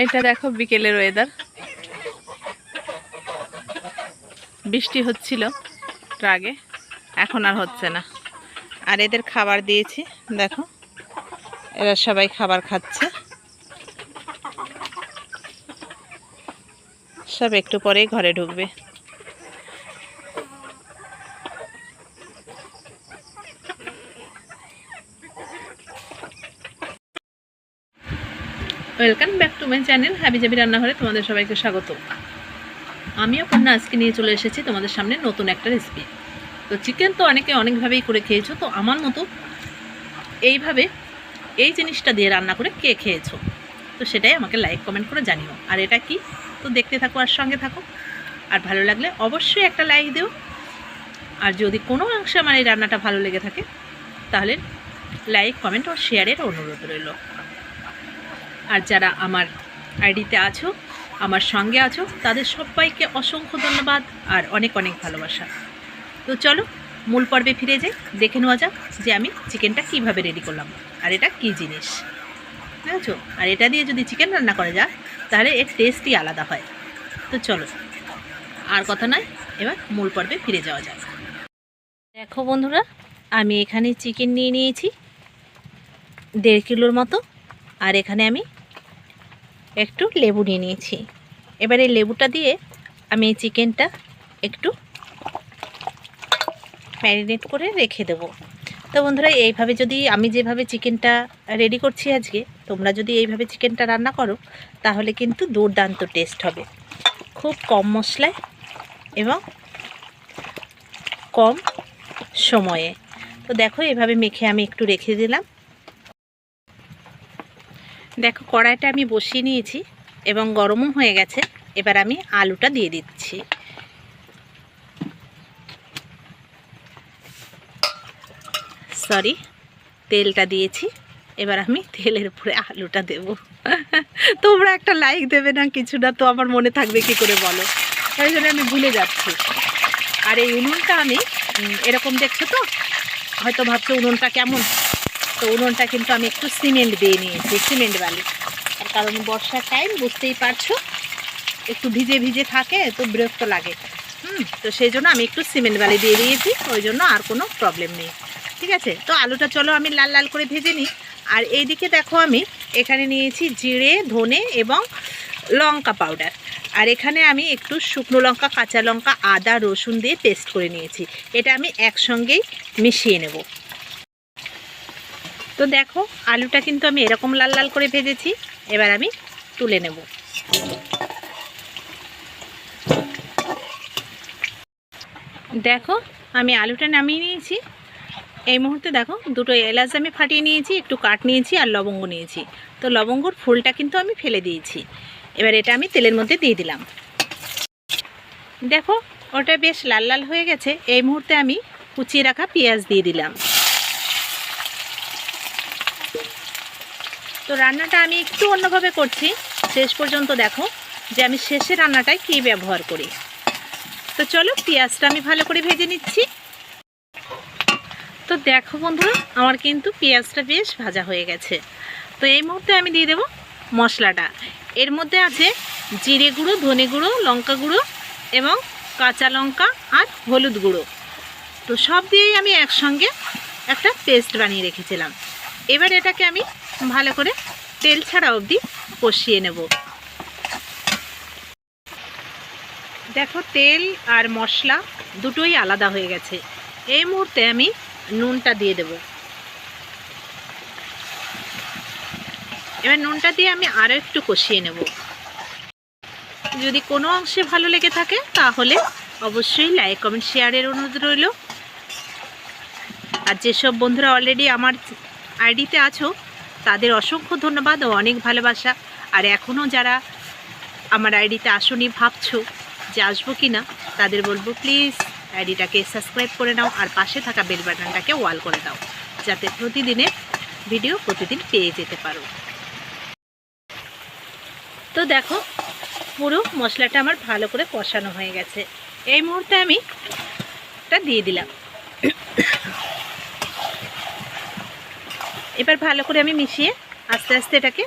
এইটা দেখো বিকেলের ওয়েদার বৃষ্টি হচ্ছিল আগে, এখন আর হচ্ছে না। আর এদের খাবার দিয়েছি, দেখো। এরা সবাই খাবার খাচ্ছে। সব একটু পরেই ঘরে ঢুকবে। Welcome back to my channel হাবিজাবি রান্নাঘরে তোমাদের সবাইকে স্বাগত। আমিও কন্যা আজকে নিয়ে চলে এসেছি তোমাদের সামনে নতুন একটা রেসিপি তো চিকেন তো অনেকে অনেকভাবেই করে খেয়েছো, তো আমার মতো এইভাবে এই জিনিসটা দিয়ে রান্না করে কে খেয়েছো? তো সেটাই আমাকে লাইক কমেন্ট করে জানিও। আর এটা কি? তো দেখতে থাকো আর সঙ্গে থাকো। আর ভালো লাগলে অবশ্যই একটা লাইক দিও। আর যদি কোনো অংশে আমার এই রান্নাটা ভালো লেগে থাকে, তাহলে লাইক কমেন্ট ও শেয়ারের অনুরোধ রইল। আর যারা আমার আইডিতে আছো, আমার সঙ্গে আছো, তাদের সবাইকে অসংখ্য ধন্যবাদ আর অনেক অনেক ভালোবাসা। তো চলো, মূল পর্বে ফিরে যাই, দেখে নেওয়া যাক যে আমি চিকেনটা কীভাবে রেডি করলাম। আর এটা কি জিনিস? বুঝেছ? আর এটা দিয়ে যদি চিকেন রান্না করা যায়, তাহলে এর টেস্টই আলাদা হয়। তো চলো, আর কথা নয়, এবার মূল পর্বে ফিরে যাওয়া যাক। দেখো বন্ধুরা, আমি এখানে চিকেন নিয়ে নিয়েছি, দেড় কিলোর মতো, আর এখানে আমি একটু লেবু নিয়ে নিয়েছি। এবার এই লেবুটা দিয়ে আমি এই চিকেনটা একটু ম্যারিনেট করে রেখে দেব। তো বন্ধুরা, এইভাবে যদি আমি যেভাবে চিকেনটা রেডি করছি আজকে, তোমরা যদি এইভাবে চিকেনটা রান্না করো, তাহলে কিন্তু দুর্দান্ত টেস্ট হবে। খুব কম মশলায় এবং কম সময়ে। তো দেখো, এভাবে মেখে আমি একটু রেখে দিলাম। দেখো, কড়াইটা আমি বসিয়ে নিয়েছি এবং গরমও হয়ে গেছে। এবার আমি আলুটা দিয়ে দিচ্ছি। সরি তেলটা দিয়েছি। এবার আমি তেলের উপরে আলুটা দেব। তোমরা একটা লাইক দেবে না, কিছু না, তো আমার মনে থাকবে কি করে বলো? তাই জন্য আমি ভুলে যাচ্ছি। আর এই উনুনটা আমি এরকম দেখছ তো? হয়তো ভাবছ উনুনটা কেমন? তো উনুনটা কিন্তু আমি একটু সিমেন্ট দিয়ে নিয়েছি, সিমেন্ট বালি। তার কারণ বর্ষার টাইম বুঝতেই পারছ, একটু ভিজে ভিজে থাকে, তো বিরক্ত লাগে। হুম, তো সেই জন্য আমি একটু সিমেন্ট বালি দিয়ে দিয়েছি, ওই জন্য আর কোনো প্রবলেম নেই। ঠিক আছে? তো আলুটা চলো আমি লাল লাল করে ভেজে নিই। আর এইদিকে দেখো আমি, এখানে নিয়েছি জিরে, ধনে এবং লঙ্কা পাউডার আর এখানে আমি একটু শুকনো লঙ্কা, কাঁচা লঙ্কা, আদা, রসুন দিয়ে পেস্ট করে নিয়েছি। এটা আমি একসঙ্গেই মিশিয়ে নেব। তো দেখো, আলুটা কিন্তু আমি এরকম লাল লাল করে ভেজেছি, এবার আমি তুলে নেব। দেখো, আমি আলুটা নামিয়ে নিয়েছি। এই মুহূর্তে দেখো, দুটো এলাচ আমি ফাটিয়ে নিয়েছি, একটু কাঠ নিয়েছি আর লবঙ্গ নিয়েছি। তো লবঙ্গর ফুলটা কিন্তু আমি ফেলে দিয়েছি। এবার এটা আমি তেলের মধ্যে দিয়ে দিলাম। দেখো, ওটা বেশ লাল লাল হয়ে গেছে। এই মুহূর্তে আমি কুচিয়ে রাখা পেঁয়াজ দিয়ে দিলাম। তো রান্নাটা আমি একটু অন্যভাবে করছি। শেষ পর্যন্ত দেখো যে আমি শেষে রান্নাটায় কী ব্যবহার করি। তো চলো পেঁয়াজটা আমি ভালো করে ভেজে নিচ্ছি। তো দেখো বন্ধুরা, আমার কিন্তু পেঁয়াজটা বেশ ভাজা হয়ে গেছে। তো এই মুহূর্তে আমি দিয়ে দেব মশলাটা। এর মধ্যে আছে জিরে গুঁড়ো, ধনে গুঁড়ো, লঙ্কা গুঁড়ো এবং কাঁচা লঙ্কা আর হলুদ গুঁড়ো। তো সব দিয়েই আমি একসঙ্গে একটা পেস্ট বানিয়ে রেখেছিলাম। এবার এটাকে আমি ভালো করে তেল ছাড়া অবধি কষিয়ে নেব। দেখো তেল আর মশলা দুটোই আলাদা হয়ে গেছে। এই মুহূর্তে আমি নুনটা দিয়ে দেব। এবার নুনটা দিয়ে আমি আরও একটু কষিয়ে নেব। যদি কোনো অংশে ভালো লেগে থাকে, তাহলে অবশ্যই লাইক, কমেন্ট, শেয়ারের অনুরোধ রইল। আর যেসব বন্ধুরা অলরেডি আমার আইডিতে আছো তাদের অসংখ্য ধন্যবাদ ও অনেক ভালোবাসা। আর এখনও যারা আমার আইডিতে আসনি, ভাবছ যে আসব কি না তাদের বলব, প্লিজ, আইডিটাকে সাবস্ক্রাইব করে নাও আর পাশে থাকা বেল বাটনটাকে ওয়াল করে দাও, যাতে প্রতিদিনের ভিডিও প্রতিদিন পেয়ে যেতে পারো। তো দেখো, পুরো মশলাটা আমার ভালো করে কষানো হয়ে গেছে। এই মুহূর্তে আমি এটা দিয়ে দিলাম। এবার ভালো করে আমি মিশিয়ে আস্তে আস্তে এটাকে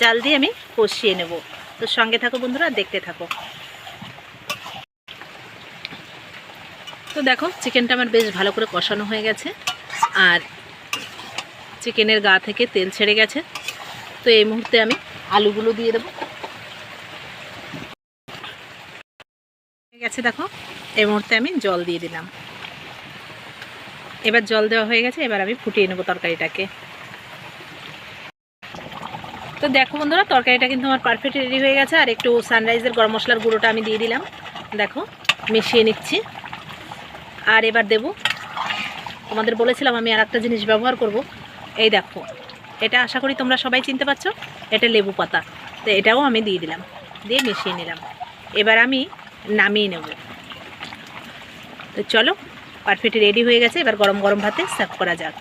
জাল দিয়ে আমি কষিয়ে নেব। তো সঙ্গে থাকো বন্ধুরা, দেখতে থাকো। তো দেখো, চিকেনটা আমার বেশ ভালো করে কষানো হয়ে গেছে। আর চিকেনের গা থেকে তেল ছেড়ে গেছে। তো এই মুহূর্তে আমি আলুগুলো দিয়ে দেবো। গেছে দেখো, এই মুহূর্তে আমি জল দিয়ে দিলাম। এবার জল দেওয়া হয়ে গেছে, এবার আমি ফুটিয়ে নেব তরকারিটাকে। তো দেখো বন্ধুরা, তরকারিটা কিন্তু আমার পারফেক্ট রেডি হয়ে গেছে, আর একটু সানরাইজের গরম মশলার গুঁড়োটা আমি দিয়ে দিলাম। দেখো, মিশিয়ে নিচ্ছি। আর এবার দেব, তোমাদের বলেছিলাম আমি আর একটা জিনিস ব্যবহার করব। এই দেখো, এটা আশা করি তোমরা সবাই চিনতে পারছ, এটা লেবু পাতা। তো এটাও আমি দিয়ে দিলাম, দিয়ে মিশিয়ে নিলাম। এবার আমি নামিয়ে নেব। তো চলো পারফেক্ট রেডি হয়ে গেছে, এবার গরম গরম ভাতে সার্ভ করা যাক।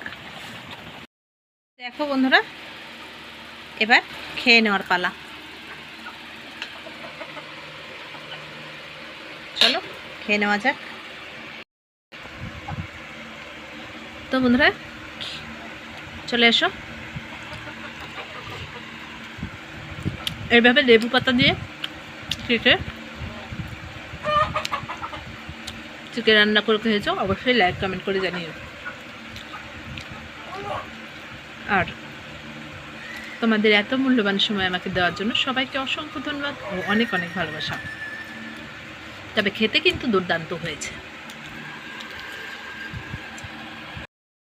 দেখো বন্ধুরা, এবার খেয়ে নেওয়ার পালা। চলো, খেয়ে নেওয়া যাক। তো বন্ধুরা, চলে এসো। এইভাবে লেবু পাতা দিয়ে কেটে চিকেন রান্না করে খেয়েছো অবশ্যই লাইক কমেন্ট করে জানিও। আর তোমাদের এত মূল্যবান সময় আমাকে দেওয়ার জন্য সবাইকে অসংখ্য ধন্যবাদ ও অনেক অনেক ভালোবাসা। তবে খেতে কিন্তু দুর্দান্ত হয়েছে।